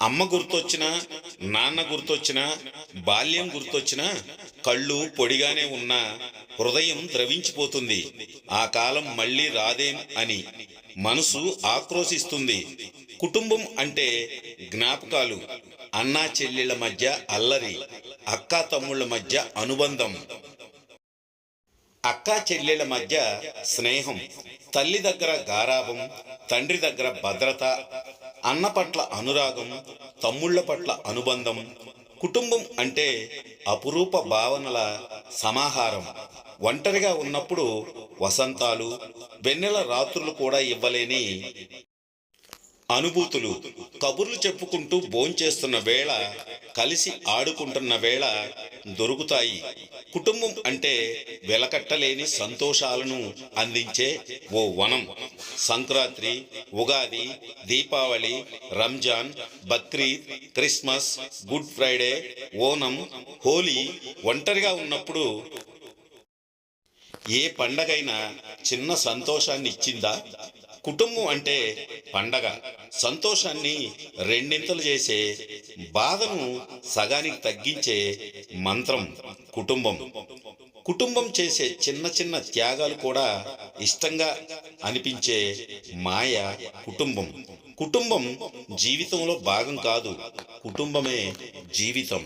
అమ్మ గుర్తొచ్చినా నాన్న గుర్తొచ్చినా బాల్యం గుర్తొచ్చినా కళ్ళు పొడిగానే ఉన్నా హృదయం ద్రవించిపోతుంది. ఆ కాలం మళ్ళీ రాదేం అని మనసు ఆక్రోశిస్తుంది. కుటుంబం అంటే జ్ఞాపకాలు. అన్నా చెల్లెళ్ళ మధ్య అల్లరి అక్కా తమ్ముళ్ళ మధ్య అనుబంధం. అక్కా చెల్లెళ్ళ మధ్య స్నేహం. తల్లి దగ్గర గారాభం తండ్రి దగ్గర భద్రత అన్న పట్ల అనురాగం తమ్ముళ్ళ పట్ల అనుబంధం కుటుంబం అంటే అపురూప భావనల సమాహారం. ఒంటరిగా ఉన్నప్పుడు వసంతాలు వెన్నెల రాత్రులు కూడా ఇవ్వలేని అనుభూతులు. కబుర్లు చెప్పుకుంటూ భోంచేస్తున్న వేళ కలిసి ఆడుకుంటున్న వేళ దొరుకుతాయి. కుటుంబం అంటే వెలకట్టలేని సంతోషాలను అందించే ఓ వనం. Sankranti Ugadi Deepavali Ramzan Bakrid Christmas good Friday Onam Holi ఒంటరిగా ఉన్నప్పుడు ఏ పండగైనా చిన్న సంతోషాన్ని ఇచ్చిందా? కుటుంబం అంటే పండగ. సంతోషాన్ని రెండింతలు చేసే బాధను సగానికి తగ్గించే మంత్రం కుటుంబం. కుటుంబం చేసే చిన్న చిన్న త్యాగాలు కూడా ఇష్టంగా అనిపించే మాయ కుటుంబం. కుటుంబం జీవితంలో భాగం కాదు కుటుంబమే జీవితం.